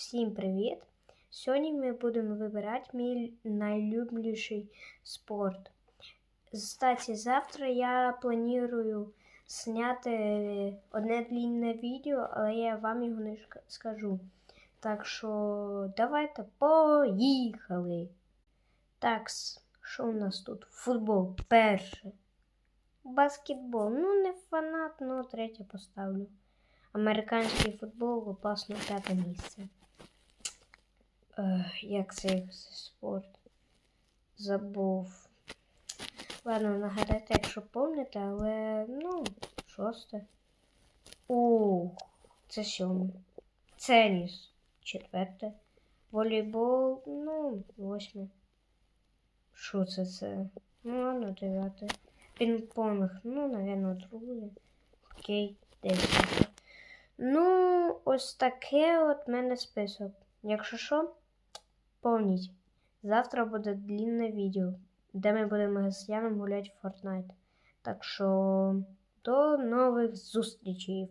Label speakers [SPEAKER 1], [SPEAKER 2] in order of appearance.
[SPEAKER 1] Всім привіт! Сьогодні ми будемо вибирати мій найлюбленіший спорт. Кстати, завтра я планую зняти одне длинне відео, але я вам його не скажу. Так що давайте поїхали. Так, що у нас тут? Футбол перше. Баскетбол. Ну, не фанат, ну третє поставлю. Американський футбол опасно п'яте місце. Як цей спорт? Забув. Ладно, нагадайте, якщо помните, але ну, шосте. Ух, це сьоме. Теніс. Четверте. Волейбол, ну, восьме. Що це це? Ну, ладно, дев'яте. Пінг-понг, ну, напевно, друге. Окей, десяте. Ну, ось таке от мене список. Якщо що, повніть. Завтра буде длінне відео, де ми будемо з Яном гуляти в Fortnite. Так що до нових зустрічей.